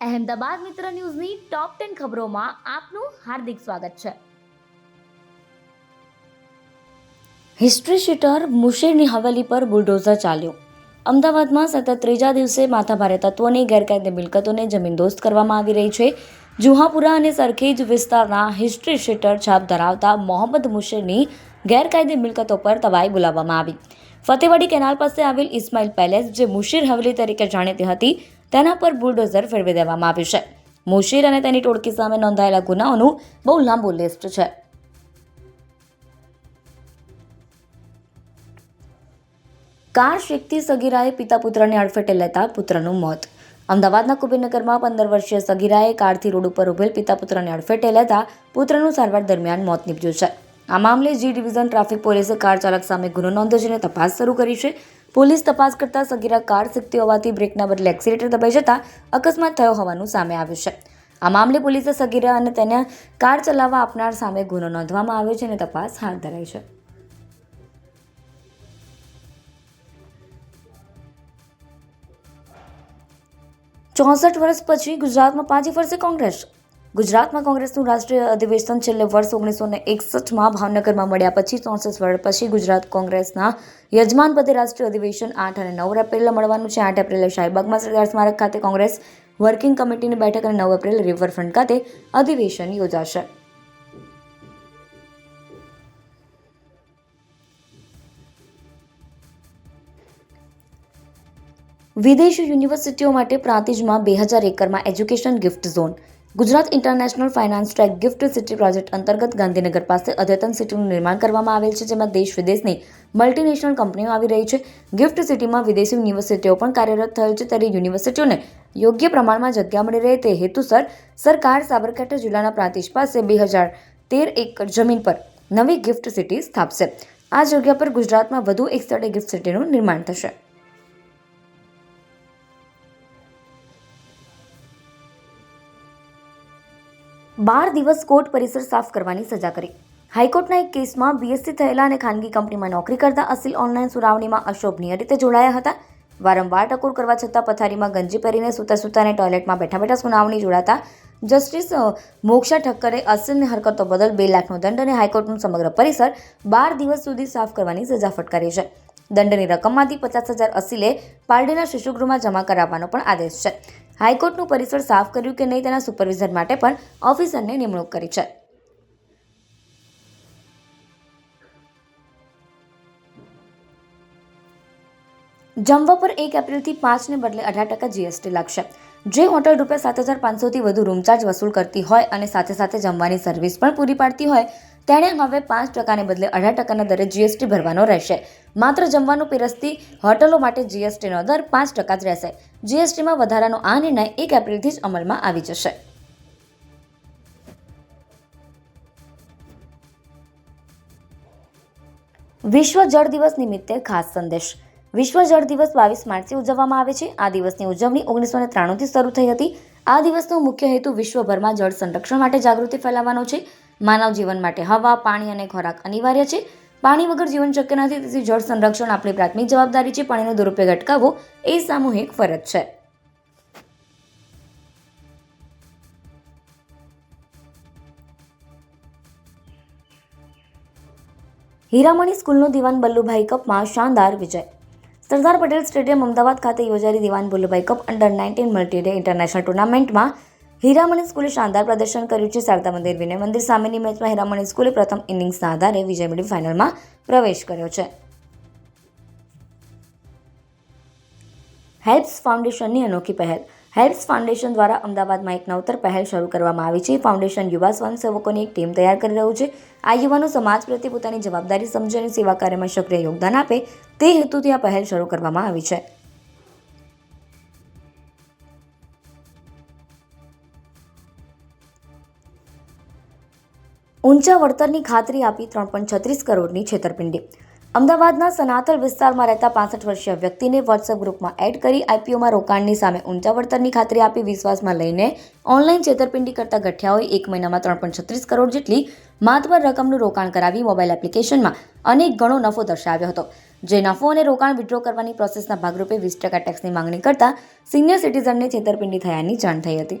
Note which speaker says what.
Speaker 1: અહેમદાબાદ મિત્ર ન્યૂઝની top ten ખબરોમાં આપનું હાર્દિક સ્વાગત છે. હિસ્ટ્રી શીટર મુશેરની હવેલી પર બુલડોઝર ચાલ્યો. અમદાવાદમાં સતત ત્રીજા દિવસે માથાભારે તત્વોની ગેરકાયદે મિલકતોને જમીનદોસ્ત કરવામાં આવી રહી છે. જુહાપુરા અને સરખેજ વિસ્તારના હિસ્ટ્રી શીટર છાપ ધરાવતા મોહમ્મદ મુશેરની ગેરકાયદે મિલકતો પર તવાઈ બોલાવવામાં આવી. ફતેવાડી કેનાલ પાસે આવેલ ઇસ્માઇલ પેલેસ, જે મુશીર હવેલી તરીકે જાણીતી હતી તેના પર બુલડોઝર ફેરવી દેવામાં આવ્યું છે. મુશીર અને તેની ટોળકી સામે નોંધાયેલા ગુનાઓનું બહુ લાંબુ લિસ્ટ છે. કાર શીખતી સગીરાએ પિતા પુત્રને અડફેટે લેતા પુત્રનું મોત. અમદાવાદના કુબીનગરમાં પંદર વર્ષીય સગીરાએ કારથી રોડ ઉપર ઉભેલ પિતા પુત્રને અડફેટે લેતા પુત્રનું સારવાર દરમિયાન મોત નીપજ્યું છે. આ મામલે જી ડિવિઝન ટ્રાફિક પોલીસે કાર ચાલક સામે ગુનો નોંધ્યો છે તપાસ શરૂ કરી છે. પોલીસ તપાસ કરતા સગીરા કાર શીખતી હોવાથી બ્રેકના બદલે એક્સિલેટર દબાઈ જતા અકસ્માત થયો હોવાનું સામે આવ્યું છે. આ મામલે પોલીસે સગીરા અને તેને કાર ચલાવવા આપનાર સામે ગુનો નોંધવામાં આવ્યો છે અને તપાસ હાથ ધરાઈ છે. ચોસઠ વર્ષ પછી ગુજરાતમાં પાછી ફરશે કોંગ્રેસ. ગુજરાતમાં કોંગ્રેસનું રાષ્ટ્રીય અધિવેશન છેલ્લે વર્ષ ઓગણીસો ને એકસઠમાં ભાવનગરમાં મળ્યા પછી ચોસઠ વર્ષ પછી ગુજરાત કોંગ્રેસના યજમાન પદે રાષ્ટ્રીય અધિવેશન આઠ અને નવ એપ્રિલે મળવાનું છે. આઠ એપ્રિલે શાહીબાગમાં સરદાર સ્મારક ખાતે કોંગ્રેસ વર્કિંગ કમિટીની બેઠક અને નવ એપ્રિલે રિવરફ્રન્ટ ખાતે અધિવેશન યોજાશે. વિદેશી યુનિવર્સિટીઓ માટે પ્રાંતિજમાં બે હજાર એકરમાં education GIFT zone Gujarat international finance track GIFT city project અંતર્ગત ગાંધીનગર પાસે અદ્યતન સિટીનું નિર્માણ કરવામાં આવેલ છે, જેમાં દેશ વિદેશની મલ્ટીનેશનલ કંપનીઓ આવી રહી છે. ગિફ્ટ સિટીમાં વિદેશી યુનિવર્સિટીઓ પણ કાર્યરત થયેલ છે, ત્યારે યુનિવર્સિટીઓને યોગ્ય પ્રમાણમાં જગ્યા મળી રહે તે હેતુસર સરકાર સાબરકાંઠા જિલ્લાના પ્રાંતિજ પાસે બે હજાર તેર એકર જમીન પર નવી ગિફ્ટ સિટી સ્થાપશે. આ જગ્યા પર ગુજરાતમાં વધુ એક સ્થળે ગિફ્ટ સિટીનું નિર્માણ થશે. બાર દિવસ કોર્ટ પરિસર સાફ કરવાની સજા કરી. હાઈકોર્ટના એક કેસમાં બીએસસી થયેલા અને ખાનગી કંપનીમાં નોકરી કરતા અસીલ ઓનલાઈન સુનાવણીમાં અશોભનીય રીતે જોડાયા હતા. વારંવાર ટકોર કરવા છતાં પથારીમાં ગંજી પહેરીને સૂતા સૂતાને ટોયલેટમાં બેઠા બેઠા સુનાવણી જોડાતા. જસ્ટિસ મોક્ષા ઠક્કરે અસીલની હરકતો બદલ બે લાખનો દંડ અને હાઈકોર્ટનું સમગ્ર પરિસર બાર દિવસ સુધી સાફ કરવાની સજા ફટકારી છે. દંડની રકમમાંથી પચાસ હજાર અસીલે પારડીના શિશુગૃહમાં જમા કરાવવાનો પણ આદેશ છે. હાઈકોર્ટનું પરિસર સાફ કર્યું કે નહીં તેના સુપરવિઝન માટે પણ ઓફિસરને નિમણૂક કરી છે. જમવા પર એક એપ્રિલથી પાંચને બદલે અઢાર ટકા જીએસટી લાગશે. જે હોટલ રૂપિયા સાત હજાર પાંચસોથી વધુ રૂમ ચાર્જ વસૂલ કરતી હોય અને સાથે સાથે જમવાની સર્વિસ પણ પૂરી પાડતી હોય તેણે હવે પાંચ ટકાને બદલે અઢાર ટકાના દરે જીએસટી ભરવાનો રહેશે. માત્ર જમવાનું પીરસતી હોટલો માટે જીએસટીનો દર પાંચ ટકા જ રહેશે. જીએસટીમાં વધારાનો આ નિર્ણય એક એપ્રિલથી જ અમલમાં આવી જશે. વિશ્વ જળ દિવસ નિમિત્તે ખાસ સંદેશ. વિશ્વ જળ દિવસ બાવીસ માર્ચે ઉજવવામાં આવે છે. આ દિવસની ઉજવણી ઓગણીસો ને ત્રાણુંથી શરૂ થઈ હતી. આ દિવસનો મુખ્ય હેતુ વિશ્વભરમાં જળ સંરક્ષણ માટે જાગૃતિ ફેલાવવાનો છે. માનવ જીવન માટે હવા, પાણી અને ખોરાક અનિવાર્ય છે. પાણી વગર જીવન શક્ય નથી, તેથી જળ સંરક્ષણ આપણી પ્રાથમિક જવાબદારી છે. પાણીનો દુરુપયોગ અટકાવવો એ સામૂહિક ફરજ છે. હીરામણી સ્કૂલનો દિવાન બલ્લુભાઈ કપમાં શાનદાર વિજય. સરદાર પટેલ સ્ટેડિયમ અમદાવાદ ખાતે યોજાયેલી Diwan Ballubhai cup under nineteen multiday international ટુર્નામેન્ટમાં હીરામણી સ્કૂલે શાનદાર પ્રદર્શન કર્યું છે. શારદા મંદિર, વિનય મંદિર સામેની મેચમાં હીરામણી સ્કૂલે પ્રથમ ઇનિંગ્સના આધારે વિજય મેળવી ફાઇનલમાં પ્રવેશ કર્યો છે. હેલ્પ્સ ફાઉન્ડેશનની અનોખી પહેલ. હેલ્પ્સ ફાઉન્ડેશન દ્વારા અમદાવાદમાં એક નવતર પહેલ શરૂ કરવામાં આવી છે. ફાઉન્ડેશન યુવા સ્વયંસેવકોની એક ટીમ તૈયાર કરી રહ્યું છે. આ યુવાનો સમાજ પ્રત્યે પોતાની જવાબદારી સમજે સેવા કાર્યમાં સક્રિય યોગદાન આપે તે હેતુથી આ પહેલ શરૂ કરવામાં આવી છે. ઊંચા વળતરની ખાતરી આપી ત્રણ પોઈન્ટ છત્રીસ કરોડની છેતરપિંડી. અમદાવાદના સનાતલ વિસ્તારમાં રહેતા પાસઠ વર્ષીય વ્યક્તિને વોટ્સએપ ગ્રુપમાં એડ કરી આઈપીઓમાં રોકાણની સામે ઊંચા વળતરની ખાતરી આપી વિશ્વાસમાં લઈને ઓનલાઈન છેતરપિંડી કરતા ગઠિયાઓએ એક મહિનામાં ત્રણ પોઈન્ટ છત્રીસ કરોડ જેટલી માતબર રકમનું રોકાણ કરાવી મોબાઈલ એપ્લિકેશનમાં અનેક ગણો નફો દર્શાવ્યો હતો, જે નફો અને રોકાણ વિડ્રો કરવાની પ્રોસેસના ભાગરૂપે વીસ ટકા ટેક્સની માંગણી કરતા સિનિયર સિટીઝનને છેતરપિંડી થયાની જાણ થઈ હતી.